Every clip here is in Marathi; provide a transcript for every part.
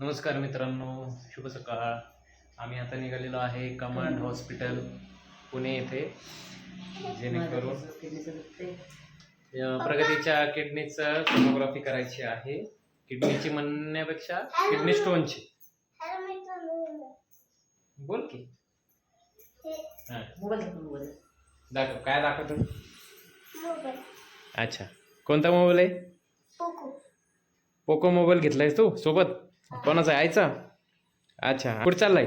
नमस्कार मित्रांनो शुभ सकाळ. आम्ही आता निघालेलो आहे कमांड हॉस्पिटल पुणे येथे. जेणेकरून अं, प्रगतीच्या किडनीचं सोनोग्राफी करायची आहे. किडनीची म्हणण्यापेक्षा किडनी स्टोनची बोल की. हां. दाखव काय दाखवतो? अच्छा. कोणता मोबाईल आहे? पोको. मोबाईल घेतलायस तू? सोबत? कोणाचा आहे? आईचा? अच्छा कुठं चाललाय.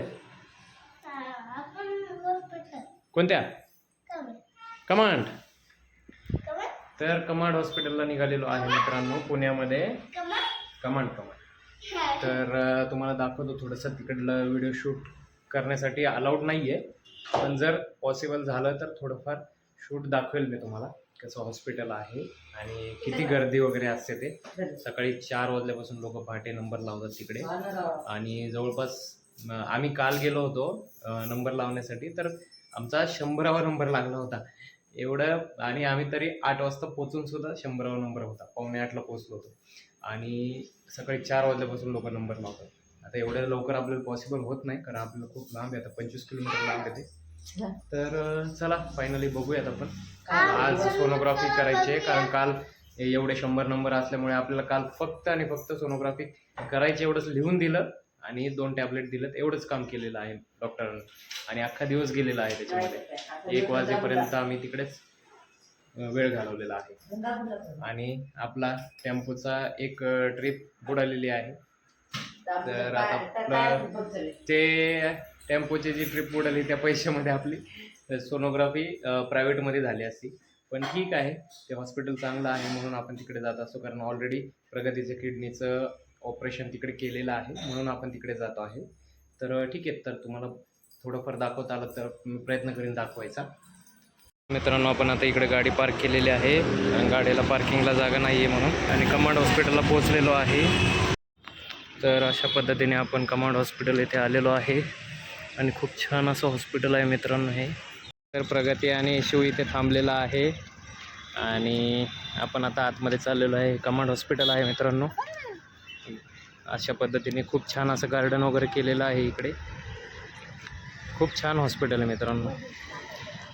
कोणत्या? कमांड. तर कमांड हॉस्पिटलला निघालेलो आहे मित्रांनो पुण्यामध्ये. Command command. तर तुम्हाला दाखवतो थोडंसं तिकडलं व्हिडिओ शूट करण्यासाठी अलाउड नाही आहे पण जर पॉसिबल झालं तर थोडंफार शूट दाखवेल मी तुम्हाला. कसं हॉस्पिटल आहे आणि किती गर्दी वगैरे असते ते? सकाळी चार वाजल्यापासून लोक पहाटे नंबर लावतात तिकडे. आणि जवळपास आम्ही काल गेलो होतो नंबर लावण्यासाठी तर आमचा शंभरावा नंबर लागला होता. एवढं आणि आम्ही तरी आठ वाजता पोचून सुद्धा शंभरावा नंबर होता. पावणे आठला पोचलो होतो. आणि सकाळी चार वाजल्यापासून लोक नंबर लावतात. आता एवढ्या लवकर आपल्याला पॉसिबल होत नाही कारण आपल्याला खूप लांब आहे. आता पंचवीस किलोमीटर लांब आहे ते. तर चला फायनली बघूयात आपण. आज सोनोग्राफी करायची आहे कारण काल एवढे शंभर नंबर असल्यामुळे आपल्याला काल फक्त आणि फक्त सोनोग्राफी करायची एवढंच लिहून दिलं आणि दोन टॅबलेट दिलं एवढंच काम केलेलं आहे डॉक्टरांनी आणि अख्खा दिवस गेलेला आहे त्याच्यामध्ये. एक वाजेपर्यंत आम्ही तिकडेच वेळ घालवलेला आहे. आणि आपला टेम्पोचा एक ट्रिप बुडालेली आहे. तर आता ते टेम्पोची जी ट्रिप उडाली त्या पैशामध्ये आपली सोनोग्राफी प्रायव्हेटमध्ये झाली असती. पण ठीक आहे ते हॉस्पिटल चांगलं आहे म्हणून आपण तिकडे जात असतो कारण ऑलरेडी प्रगतीचं किडनीचं ऑपरेशन तिकडे केलेलं आहे म्हणून आपण तिकडे जातो आहे. तर ठीक आहे तर तुम्हाला थोडंफार दाखवता आलं तर मी प्रयत्न करीन दाखवायचा. मित्रांनो आपण आता इकडे गाडी पार्क केलेली आहे. कारण गाडीला पार्किंगला जागा नाही आहे म्हणून. आणि कमांड हॉस्पिटलला पोहोचलेलो आहे. तर अशा पद्धतीने आपण कमांड हॉस्पिटल येथे आलेलो आहे. आणि खूप छान असं हॉस्पिटल आहे मित्रांनो हे. तर प्रगती आणि शिव इथे थांबलेला आहे. आणि आपण आता आतमध्ये चाललेलो आहे. कमांड हॉस्पिटल आहे मित्रांनो. अशा पद्धतीने खूप छान असं गार्डन वगैरे केलेलं आहे इकडे. खूप छान हॉस्पिटल आहे मित्रांनो.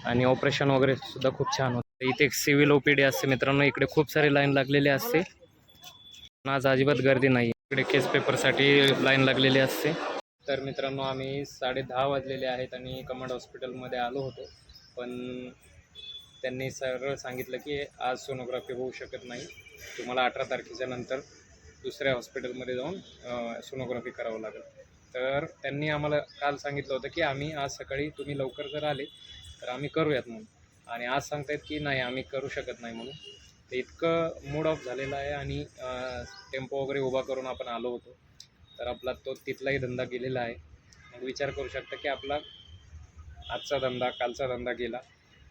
आणि ऑपरेशन वगैरे सुद्धा खूप छान होतं. इथे एक सिव्हिल ओ पी डी असते मित्रांनो. इकडे खूप सारी लाईन लागलेली असते. पण आज अजिबात गर्दी नाही इकडे केस पेपरसाठी लाईन लागलेली असते. तर मित्रांनो आम्ही साडे दहा वाजलेले आहेत आणि कमांड हॉस्पिटलमध्ये आलो होतो. पण त्यांनी सरळ सांगितलं की आज सोनोग्राफी होऊ शकत नाही. तुम्हाला अठरा तारखेच्या नंतर दुसऱ्या हॉस्पिटलमध्ये जाऊन सोनोग्राफी करावं लागेल. तर त्यांनी आम्हाला काल सांगितलं होतं की आम्ही आज सकाळी तुम्ही लवकर जर आले तर आम्ही करूयात म्हणून. आणि आज सांगतायत की नाही आम्ही करू शकत नाही म्हणून. ते इतकं मूड ऑफ झालेलं आहे आणि टेम्पो वगैरे उभा करून आपण आलो होतो. तर आपला तो तिथलाही धंदा गेलेला आहे. मग विचार करू शकता की आपला आजचा धंदा कालचा धंदा गेला.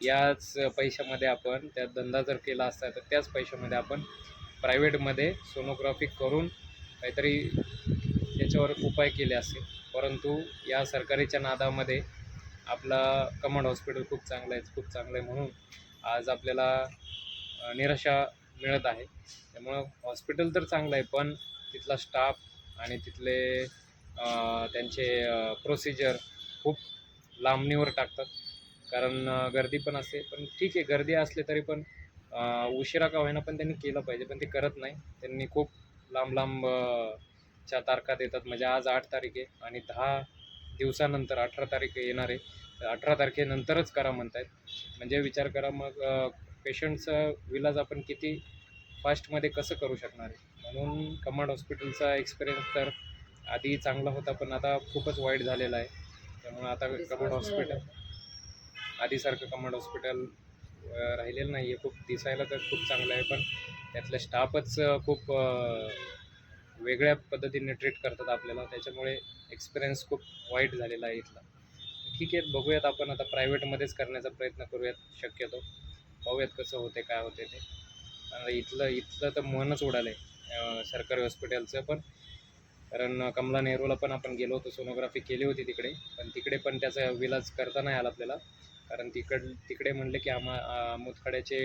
याच पैशामध्ये आपण त्या धंदा जर केला असता तर त्याच पैशामध्ये आपण प्रायव्हेटमध्ये सोनोग्राफी करून काहीतरी त्याच्यावर उपाय केले असतील. परंतु या सरकारीच्या नादामध्ये आपला कमांड हॉस्पिटल खूप चांगलं आहे खूप चांगलं आहे म्हणून आज आपल्याला निराशा मिळत आहे. त्यामुळं हॉस्पिटल तर चांगलं आहे पण तिथला स्टाफ आणि तिथले त्यांचे प्रोसिजर खूप लांबणीवर टाकतात. कारण गर्दी पण असते. पण ठीक आहे गर्दी असली तरी पण उशिरा का होईना पण त्यांनी केलं पाहिजे. पण ते करत नाही. त्यांनी खूप लांब लांब च्या तारखा देतात. म्हणजे आज आठ तारीख आहे आणि दहा दिवसानंतर अठरा तारीख येणार आहे. अठरा तारखेनंतरच करा म्हणतायत. म्हणजे विचार करा मग पेशंटचं विलाज आपण किती फास्टमध्ये कसं करू शकणार आहे? म्हणून कमांड हॉस्पिटलचा एक्सपिरियन्स तर आधी चांगला होता पण आता खूपच वाईट झालेला आहे. त्यामुळे आता कमांड हॉस्पिटल आधीसारखं कमांड हॉस्पिटल राहिलेलं नाही आहे खूप दिसायला तर खूप चांगलं आहे पण त्यातले स्टाफच खूप वेगळ्या पद्धतीने ट्रीट करतात आपल्याला. त्याच्यामुळे एक्सपिरियन्स खूप वाईट झालेला आहे इथला. ठीक आहे बघूयात आपण आता प्रायव्हेटमध्येच करण्याचा प्रयत्न करूयात. शक्यतो पाहूयात कसं होते काय होते ते. इथलं इथलं तर मनच उडालं आहे सरकारी हॉस्पिटलचं पण. कारण कमला नेहरूला पण आपण गेलो होतो सोनोग्राफी केली होती तिकडे. पण तिकडे पण त्याचा विलाज करता नाही आला आपल्याला. कारण तिकड तिकडे म्हणले की आम्हा मुतखड्याचे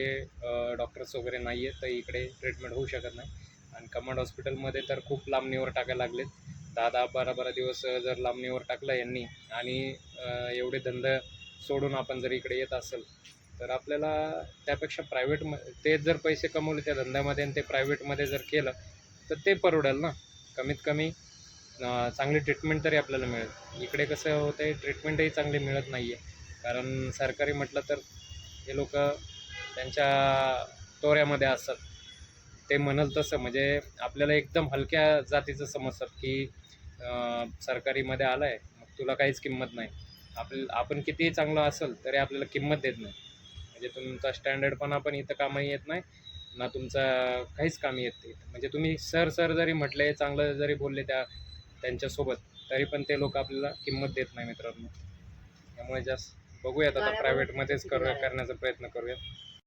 डॉक्टर्स वगैरे नाही आहेत तर इकडे ट्रीटमेंट होऊ शकत नाही. आणि कमांड हॉस्पिटलमध्ये तर खूप लांबणीवर टाकायला लागलेत. दहा दहा बारा बारा दिवस जर लांबणीवर टाकलं यांनी आणि एवढे धंदा सोडून आपण जर इकडे येत असेल तर आपल्याला त्यापेक्षा प्रायव्हेट ते जर पैसे कमवले त्या धंद्यामध्ये आणि ते प्रायव्हेटमध्ये जर केलं तर ते परवडेल ना? कमीत कमी चांगली ट्रीटमेंट तरी आपल्याला मिळेल. इकडे कसं होतं आहे ट्रीटमेंटही चांगली मिळत नाही आहे कारण सरकारी म्हटलं तर हे लोक त्यांच्या तोऱ्यामध्ये असतात. ते म्हणाल तसं म्हणजे आपल्याला एकदम हलक्या जातीचं समजतात की सरकारीमध्ये आलं आहे मग तुला काहीच किंमत नाही. आपल आपण कितीही चांगलं असेल तरी आपल्याला किंमत देत नाही. म्हणजे तुमचा स्टँडर्डपणा पण इथं कामाही येत नाही ना तुमचा काहीच कामी येत नाही. म्हणजे तुम्ही सर सर जरी म्हटले चांगलं जरी बोलले त्या त्यांच्यासोबत तरी पण ते लोक आपल्याला किंमत देत नाही मित्रांनो. त्यामुळे जास्त बघूयात आता प्रायव्हेटमध्येच कर करण्याचा प्रयत्न करूयात.